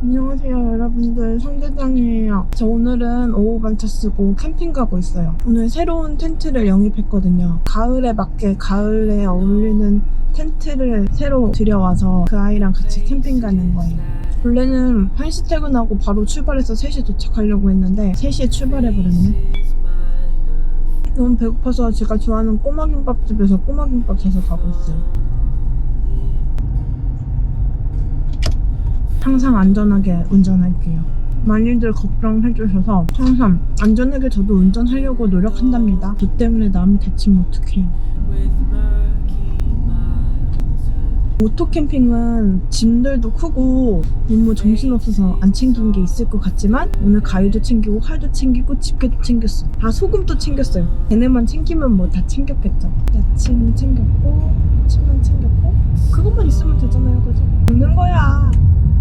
안녕하세요 여러분들. 성대장이에요. 저 오늘은 오후 반차 쓰고 캠핑 가고 있어요. 오늘 새로운 텐트를 영입했거든요. 가을에 맞게 가을에 어울리는 텐트를 새로 들여와서 그 아이랑 같이 캠핑 가는 거예요. 원래는 1시 퇴근하고 바로 출발해서 3시에 도착하려고 했는데 3시에 출발해버렸네. 너무 배고파서 제가 좋아하는 꼬마김밥집에서 꼬마김밥 사서 가고 있어요 항상 안전하게 운전할게요. 많이들 걱정해주셔서 항상 안전하게 저도 운전하려고 노력한답니다. 저 때문에 남이 다치면 어떡해요. 오토캠핑은 짐들도 크고 너무 정신없어서 안 챙긴 게 있을 것 같지만 오늘 가위도 챙기고 칼도 챙기고 집게도 챙겼어. 아 소금도 챙겼어요. 걔네만 챙기면 뭐 다 챙겼겠죠. 야채는 챙겼고 침만 챙겼고 그것만 있으면 되잖아요, 그죠? 먹는 거야.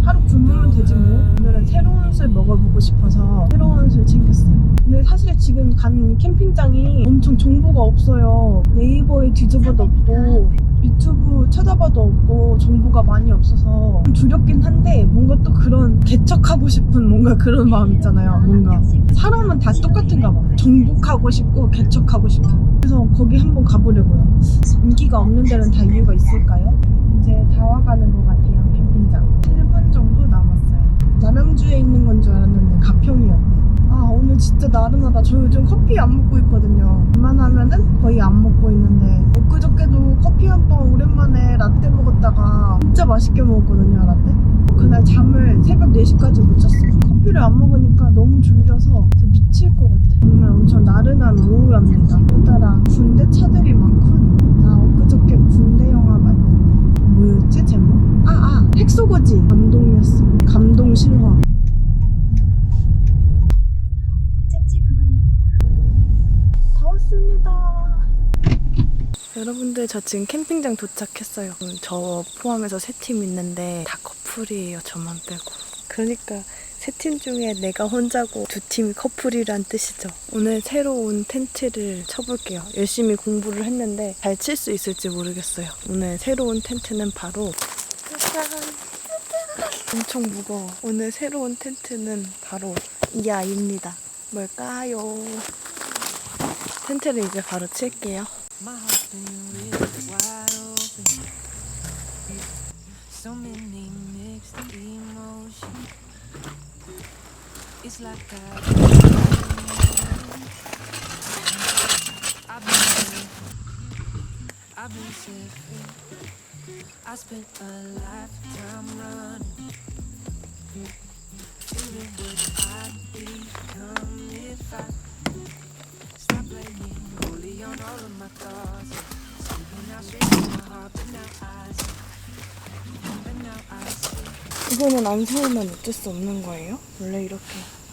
하루 굶으면 되지 뭐. 오늘은 새로운 술 먹어보고 싶어서 새로운 술 챙겼어요. 근데 사실 지금 가는 캠핑장이 엄청 정보가 없어요. 네이버에 뒤져봐도 없고 유튜브 찾아봐도 없고 정보가 많이 없어서 좀 두렵긴 한데 뭔가 또 그런 개척하고 싶은 뭔가 그런 마음 있잖아요. 뭔가 사람은 다 똑같은가 봐. 정복하고 싶고 개척하고 싶고. 그래서 거기 한번 가보려고요. 인기가 없는 데는 다 이유가 있을까요? 이제 다 와가는 것 같아요. 캠핑장. 7분 정도 남았어요. 남양주에 있는 건 줄 알았는데 가평이었네. 아 오늘 진짜 나른하다. 저 요즘 커피 안 먹고 있거든요. 웬만하면은 거의 안 먹고 있는데 엊그저께도 커피 한 번 오랜만에 라떼 먹었다가 진짜 맛있게 먹었거든요 라떼. 그날 잠을 새벽 4시까지 못 잤어요. 커피를 안 먹으니까 너무 졸려서 미칠 것 같아. 정말 엄청 나른한 오후랍니다. 오늘따라 군대 차들이 많군. 나 엊그저께 군대 영화 봤는데 뭐였지 제목? 아, 아, 핵소고지. 다 왔습니다. 여러분들 저 지금 캠핑장 도착했어요. 저 포함해서 세 팀 있는데 다 커플이에요. 저만 빼고. 그러니까 세 팀 중에 내가 혼자고 두 팀이 커플이란 뜻이죠. 오늘 새로 운 텐트를 쳐볼게요. 열심히 공부를 했는데 잘 칠 수 있을지 모르겠어요. 오늘 새로 운 텐트는 바로 짜잔. 엄청 무거워. 오늘 새로운 텐트는 바로 이 아이입니다. 뭘까요? 텐트를 이제 바로 칠게요. I spent a lifetime running. Feeling what I'd become if I Stop playing holy on all of my thoughts. Sleeping out straight to my heart, but now I see. But now I see. 이거는 안 세우면 어쩔 수 없는 거예요? 원래 이렇게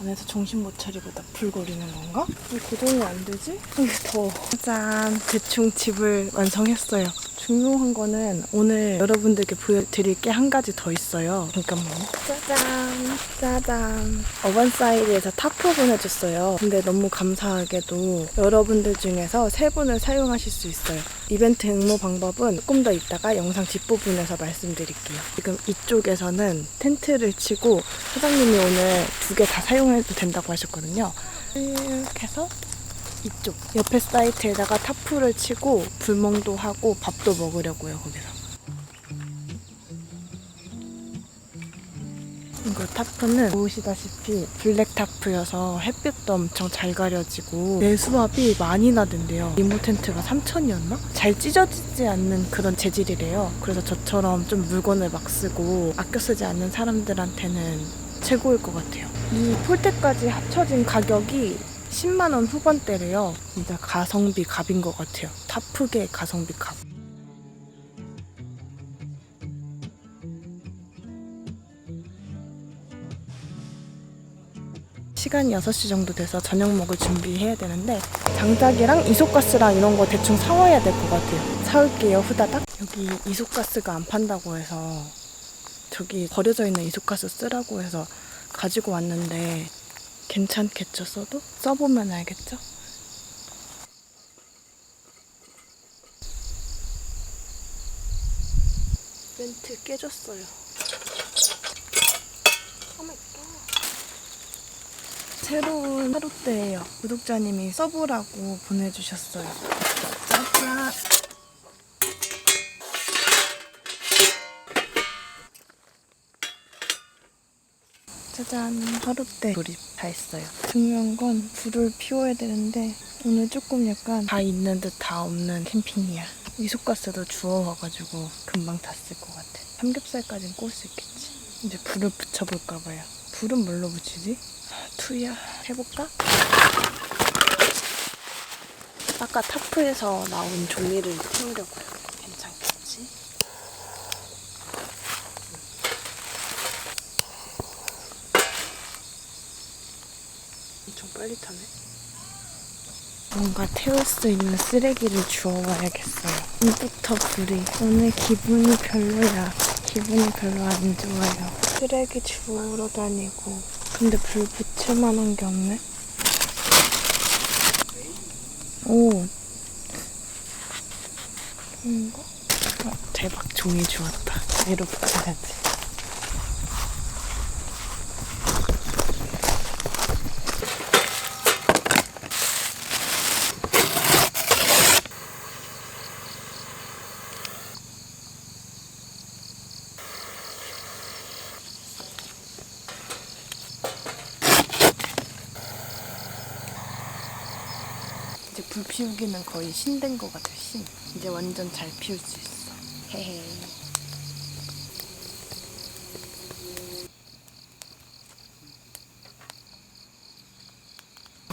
안에서 정신 못 차리고 나풀거리는 건가? 왜 고정이 안 되지? 이게 더워. 짠! 대충 집을 완성했어요. 중요한 거는 오늘 여러분들께 보여드릴 게 한 가지 더 있어요. 잠깐만요. 짜잔! 짜잔! 어반사이드에서 타프 보내줬어요. 근데 너무 감사하게도 여러분들 중에서 세 분을 사용하실 수 있어요. 이벤트 응모 방법은 조금 더 이따가 영상 뒷부분에서 말씀드릴게요. 지금 이쪽에서는 텐트를 치고 사장님이 오늘 두 개 다 사용해도 된다고 하셨거든요. 이렇게 해서 이쪽 옆에 사이트에다가 타프를 치고 불멍도 하고 밥도 먹으려고요 거기서. 이거 타프는 보시다시피 블랙 타프여서 햇빛도 엄청 잘 가려지고 내수압이 많이 나던데요. 리모 텐트가 3천이었나? 잘 찢어지지 않는 그런 재질이래요. 그래서 저처럼 좀 물건을 막 쓰고 아껴 쓰지 않는 사람들한테는 최고일 것 같아요. 이 폴대까지 합쳐진 가격이 10만 원 후반대래요. 진짜 가성비 갑인 것 같아요. 타프계 가성비 갑. 시간이 6시 정도 돼서 저녁 먹을 준비해야 되는데 장작이랑 이소가스랑 이런 거 대충 사와야 될 것 같아요. 사올게요, 후다닥. 여기 이소가스가 안 판다고 해서 저기 버려져 있는 이소가스 쓰라고 해서 가지고 왔는데 괜찮겠죠, 써도? 써보면 알겠죠? 멘트 깨졌어요. 새로운 하루 때예요. 구독자님이 써보라고 보내주셨어요. 짜잔! 짜잔 하루대 조립 다 했어요. 중요한 건 불을 피워야 되는데 오늘 조금 약간 다 있는 듯 다 없는 캠핑이야. 이소가스도 주워와가지고 금방 다 쓸 것 같아. 삼겹살까진 구울 수 있겠지. 이제 불을 붙여볼까 봐요. 불은 뭘로 붙이지? 아, 투야 해볼까? 아까 타프에서 나온 종이를 태우려고요. 괜찮겠지? 엄청 빨리 타네. 뭔가 태울 수 있는 쓰레기를 주워와야겠어요. 이부터 불이. 오늘 기분이 별로야. 기분이 별로 안 좋아요. 쓰레기 주우러 다니고. 근데 불 붙일 만한 게 없네. 오. 이거? 어, 대박 종이 주웠다. 얘로 붙여야지. 불 피우기는 거의 신된 것 같아, 신. 이제 완전 잘 피울 수 있어. 헤헤.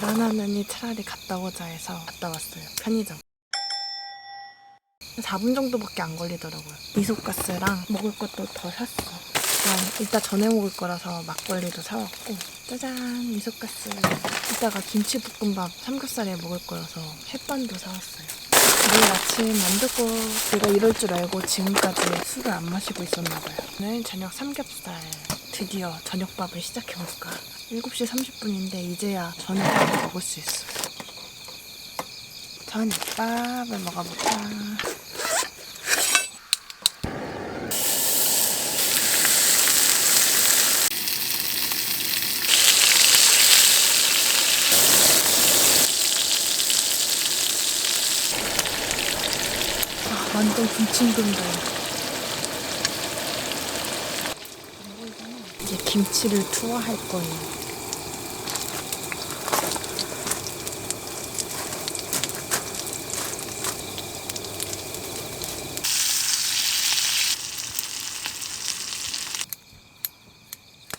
라라면이 차라리 갔다 오자 해서 갔다 왔어요. 편의점. 한 4분 정도밖에 안 걸리더라고요. 미소가스랑 먹을 것도 더 샀어. 이따 전에 먹을 거라서 막걸리도 사왔고 짜잔 미소가스. 이따가 김치볶음밥 삼겹살에 먹을 거라서 햇반도 사왔어요. 내일 아침 만두고 내가 이럴 줄 알고 지금까지 술을 안 마시고 있었나 봐요. 오늘 저녁 삼겹살 드디어 저녁밥을 시작해볼까. 7시 30분인데 이제야 저녁밥을 먹을 수 있어 저녁밥을 먹어볼까 아, 완전 김치인데. 이제 김치를 투하할 거예요.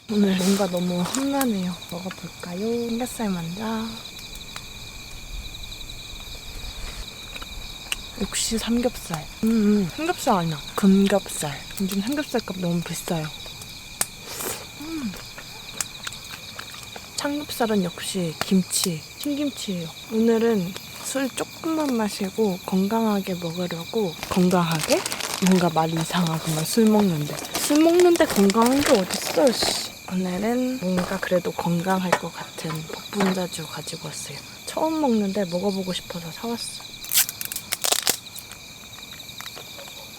오늘 뭔가 너무 험난해요. 먹어볼까요? 삼겹살 먼저. 역시 삼겹살. 음, 음, 삼겹살 아니야. 금겹살. 요즘 삼겹살 값 너무 비싸요. 음. 삼겹살은 역시 김치, 신김치예요. 오늘은 술 조금만 마시고 건강하게 먹으려고 건강하게? 뭔가 말이 이상하구만 술 먹는데 술 먹는데 건강한 게 어딨어 씨. 오늘은 뭔가 그래도 건강할 것 같은 복분자주 가지고 왔어요 처음 먹는데 먹어보고 싶어서 사왔어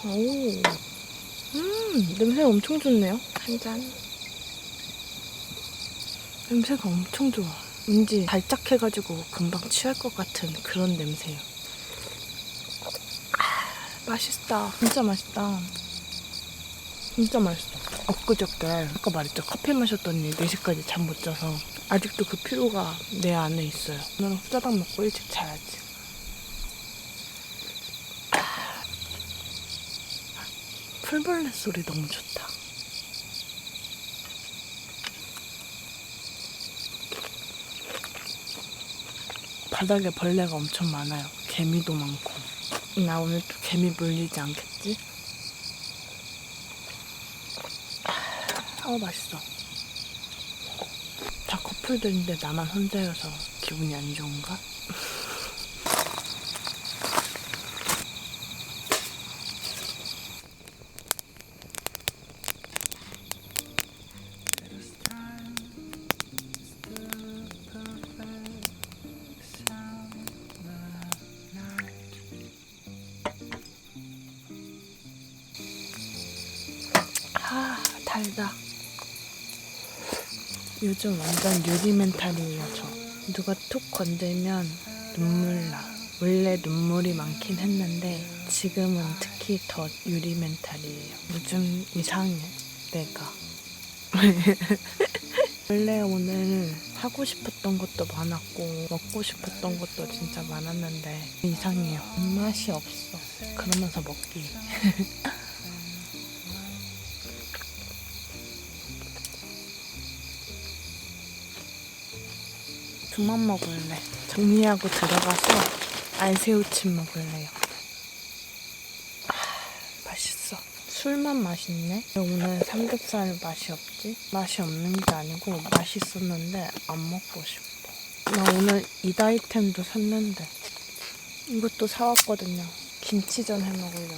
오, 음, 냄새가 엄청 좋네요. 한 잔. 냄새가 엄청 좋아. 왠지 달짝해가지고 금방 취할 것 같은 그런 냄새예요. 아, 맛있다. 진짜 맛있다. 진짜 맛있어. 엊그저께 아까 말했죠. 커피 마셨더니 4시까지 잠 못 자서 아직도 그 피로가 내 안에 있어요. 오늘은 후다닥 먹고 일찍 자야지. 풀벌레 소리 너무 좋다. 바닥에 벌레가 엄청 많아요. 개미도 많고. 나 오늘 또 개미 물리지 않겠지? 아, 어, 맛있어. 다 커플들인데 나만 혼자여서 기분이 안 좋은가? 요즘 완전 유리 멘탈이에요, 저. 누가 툭 건들면 눈물 나. 원래 눈물이 많긴 했는데 지금은 특히 더 유리 멘탈이에요. 요즘 이상해, 내가. 원래 오늘 하고 싶었던 것도 많았고 먹고 싶었던 것도 진짜 많았는데 이상해요. 입맛이 없어. 그러면서 먹기. 그만 먹을래. 정리하고 들어가서 알새우찜 먹을래요. 아, 맛있어. 술만 맛있네. 왜 오늘 삼겹살 맛이 없지? 맛이 없는 게 아니고 맛있었는데 안 먹고 싶어. 나 오늘 이다이템도 샀는데 이것도 사왔거든요. 김치전 해 먹으려고.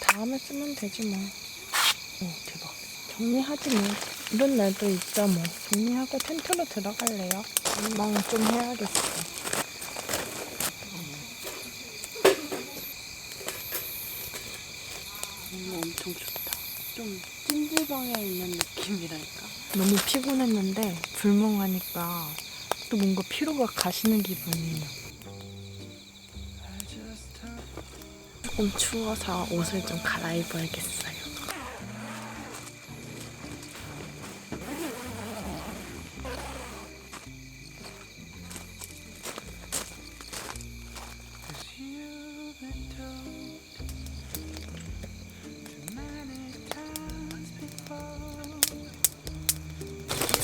다음에 쓰면 되지 뭐. 오 대박. 정리하지 뭐. 이런 날도 있자 뭐. 정리하고 텐트로 들어갈래요. 전망 좀 해야겠어. 너무 엄청 좋다. 좀 찜질방에 있는 느낌이랄까? 너무 피곤했는데 불멍하니까 또 뭔가 피로가 가시는 기분이에요. 조금 추워서 옷을 좀 갈아입어야겠어요.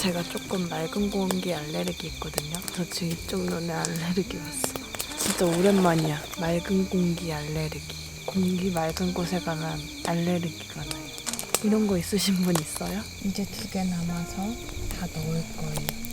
제가 조금 맑은 공기 알레르기 있거든요. 저 지금 이쪽 눈에 알레르기 왔어. 진짜 오랜만이야. 맑은 공기 알레르기. 공기 맑은 곳에 가면 알레르기가 나요. 이런 거 있으신 분 있어요? 이제 두 개 남아서 다 넣을 거예요.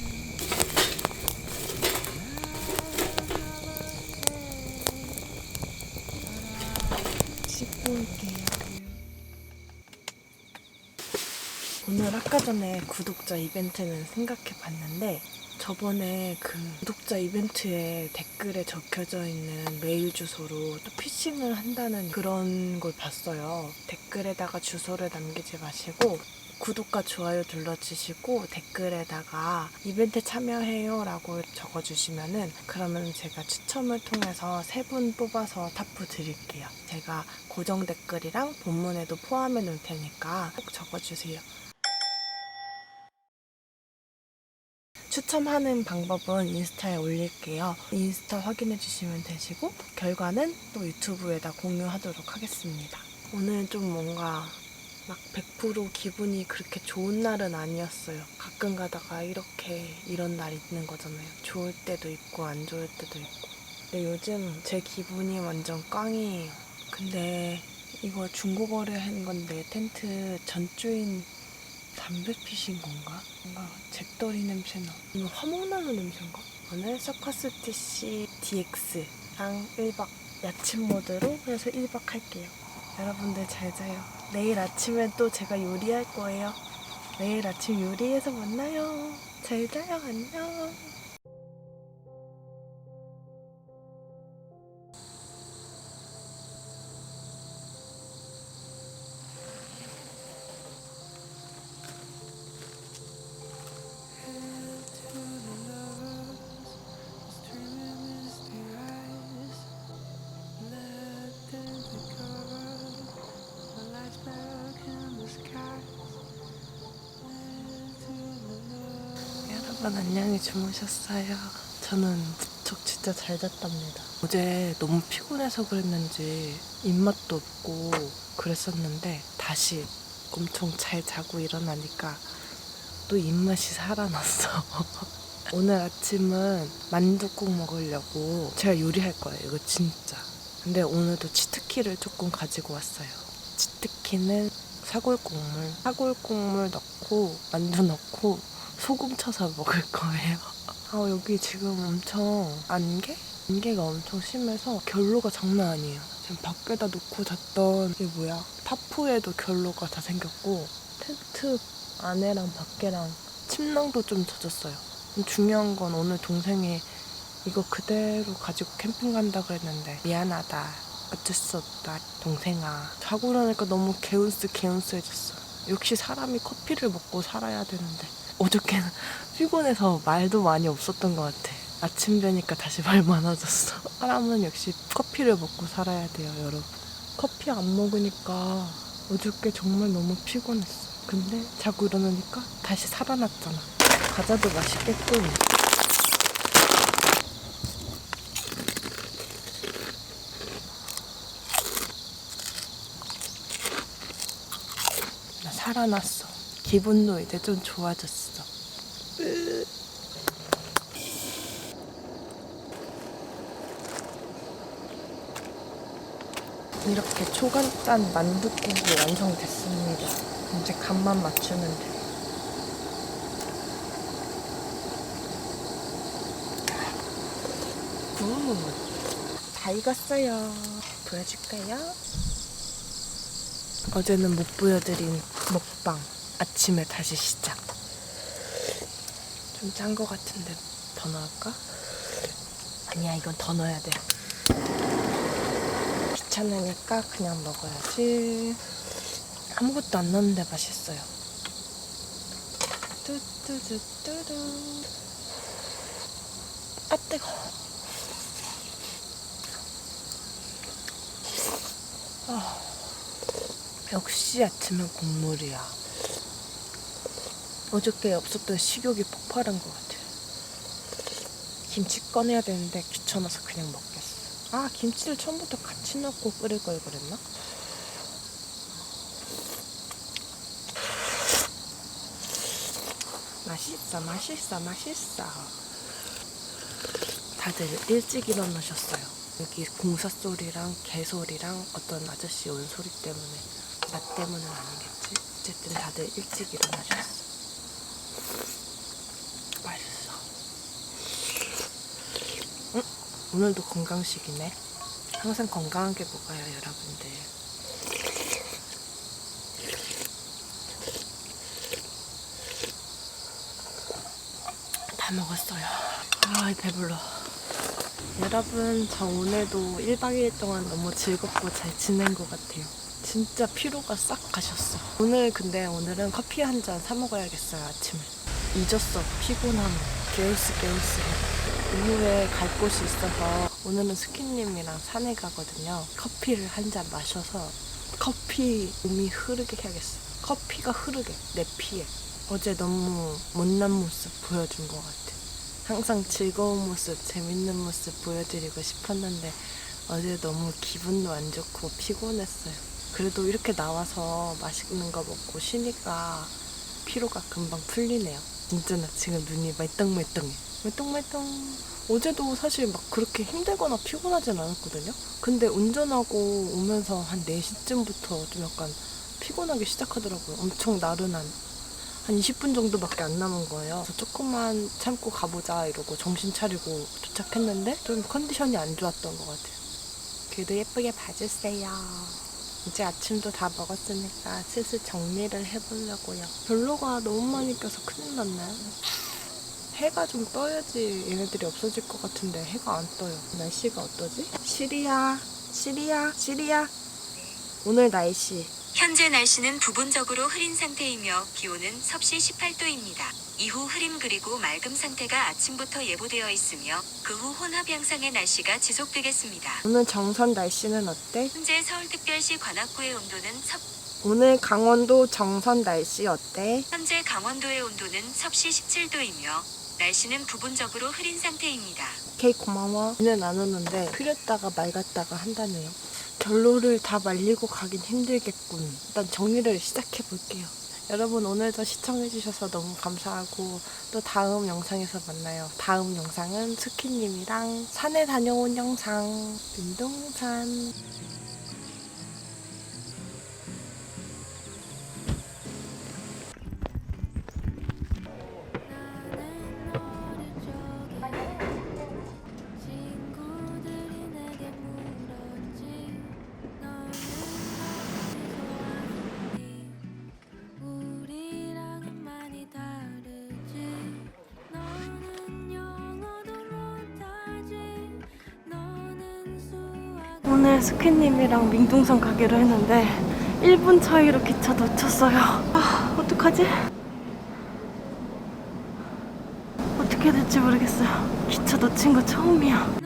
전에 구독자 이벤트는 생각해 봤는데 저번에 그 구독자 이벤트에 댓글에 적혀져 있는 메일 주소로 또 피싱을 한다는 그런 걸 봤어요. 댓글에다가 주소를 남기지 마시고 구독과 좋아요 눌러주시고 댓글에다가 이벤트 참여해요 라고 적어주시면은 그러면 제가 추첨을 통해서 세 분 뽑아서 타프 드릴게요. 제가 고정 댓글이랑 본문에도 포함해 놓을 테니까 꼭 적어주세요. 추첨하는 방법은 인스타에 올릴게요. 인스타 확인해 주시면 되시고 결과는 또 유튜브에다 공유하도록 하겠습니다. 오늘 좀 뭔가 막 100% 기분이 그렇게 좋은 날은 아니었어요. 가끔 가다가 이렇게 이런 날 있는 거잖아요. 좋을 때도 있고 안 좋을 때도 있고. 근데 요즘 제 기분이 완전 꽝이에요. 근데 이거 중고거래 한 건데 텐트 전주인 담배 피신 건가? 뭔가 잭더리 냄새나. 이거 화목나무 냄새인가? 오늘 서커스 TC DX랑 1박 야침 모드로 해서 1박 할게요. 여러분들 잘 자요. 내일 아침엔 또 제가 요리할 거예요. 내일 아침 요리해서 만나요. 잘 자요. 안녕. 여러분 안녕히 주무셨어요. 저는 무척 진짜 잘 잤답니다. 어제 너무 피곤해서 그랬는지 입맛도 없고 그랬었는데 다시 엄청 잘 자고 일어나니까 또 입맛이 살아났어. 오늘 아침은 만둣국 먹으려고 제가 요리할 거예요. 이거 진짜. 근데 오늘도 치트키를 조금 가지고 왔어요. 치트키는 사골 국물, 사골 국물 넣고 만두 넣고 소금 쳐서 먹을 거예요. 아 여기 지금 엄청 안개? 안개가 엄청 심해서 결로가 장난 아니에요. 지금 밖에다 놓고 잤던 이게 뭐야? 타프에도 결로가 다 생겼고 텐트 안에랑 밖에랑 침낭도 좀 젖었어요. 중요한 건 오늘 동생이 이거 그대로 가지고 캠핑 간다 그랬는데 미안하다. 어쩔 수 없다. 동생아. 자고 나니까 너무 개운스 개운스해졌어. 역시 사람이 커피를 먹고 살아야 되는데 어저께는 피곤해서 말도 많이 없었던 것 같아. 아침 되니까 다시 말 많아졌어. 사람은 역시 커피를 먹고 살아야 돼요, 여러분. 커피 안 먹으니까 어저께 정말 너무 피곤했어. 근데 자고 일어나니까 다시 살아났잖아. 과자도 맛있겠군. 나 살아났어. 기분도 이제 좀 좋아졌어. 이렇게 초간단 만둣국이 완성됐습니다. 이제 간만 맞추면 돼. 음, 다 익었어요. 보여줄까요? 어제는 못 보여드린 먹방 아침에 다시 시작. 좀 짠 거 같은데 더 넣을까? 아니야 이건 더 넣어야 돼. 귀찮으니까 그냥 먹어야지. 아무것도 안 넣는데 맛있어요. 뚜뚜뚜뚜루. 아 뜨거. 아, 역시 아침은 국물이야. 어저께 없었던 식욕이 폭발한 것 같아. 김치 꺼내야 되는데 귀찮아서 그냥 먹겠어. 아 김치를 처음부터 같이 넣고 끓일 걸 그랬나? 맛있어 맛있어 맛있어 다들 일찍 일어나셨어요 여기 공사 소리랑 개 소리랑 어떤 아저씨 온 소리 때문에 나 때문은 아니겠지 어쨌든 다들 일찍 일어나셨어 응? 오늘도 건강식이네 항상 건강하게 먹어요 여러분들 다 먹었어요. 아, 배불러. 여러분, 저 오늘도 1박 2일 동안 너무 즐겁고 잘 지낸 것 같아요. 진짜 피로가 싹 가셨어. 오늘 근데 오늘은 커피 한 잔 사 먹어야겠어요, 아침에. 잊었어, 피곤함. 개울스 개울스. 이후에 갈 곳이 있어서 오늘은 스키님이랑 산에 가거든요. 커피를 한 잔 마셔서 커피 음이 흐르게 해야겠어. 커피가 흐르게, 내 피에. 어제 너무 못난 모습 보여준 것 같아. 항상 즐거운 모습, 재밌는 모습 보여드리고 싶었는데 어제 너무 기분도 안 좋고 피곤했어요. 그래도 이렇게 나와서 맛있는 거 먹고 쉬니까 피로가 금방 풀리네요. 진짜 나 지금 눈이 말똥말똥해. 말똥말똥. 어제도 사실 막 그렇게 힘들거나 피곤하진 않았거든요. 근데 운전하고 오면서 한 4시쯤부터 좀 약간 피곤하기 시작하더라고요. 엄청 나른한. 한 20분 정도밖에 안 남은 거예요. 그래서 조금만 참고 가보자 이러고 정신 차리고 도착했는데 좀 컨디션이 안 좋았던 것 같아요. 그래도 예쁘게 봐주세요. 이제 아침도 다 먹었으니까 슬슬 정리를 해보려고요. 별로가 너무 많이 껴서 큰일 났나요? 해가 좀 떠야지 얘네들이 없어질 것 같은데 해가 안 떠요. 날씨가 어떠지? 시리야, 시리야, 시리야. 오늘 날씨 현재 날씨는 부분적으로 흐린 상태이며 기온은 섭씨 18도입니다. 이후 흐림 그리고 맑음 상태가 아침부터 예보되어 있으며 그 후 혼합 양상의 날씨가 지속되겠습니다. 오늘 정선 날씨는 어때? 현재 서울특별시 관악구의 온도는 섭 오늘 강원도 정선 날씨 어때? 현재 강원도의 온도는 섭씨 17도이며 날씨는 부분적으로 흐린 상태입니다. 오케이 고마워. 비는 안 오는데 흐렸다가 맑았다가 한다네요. 결로를 다 말리고 가긴 힘들겠군. 일단 정리를 시작해 볼게요. 여러분 오늘도 시청해주셔서 너무 감사하고 또 다음 영상에서 만나요. 다음 영상은 스키님이랑 산에 다녀온 영상. 윤동산 스키님이랑 민둥산 가기로 했는데 1분 차이로 기차 놓쳤어요 아 어떡하지? 어떻게 될지 모르겠어요. 기차 놓친 거 처음이야.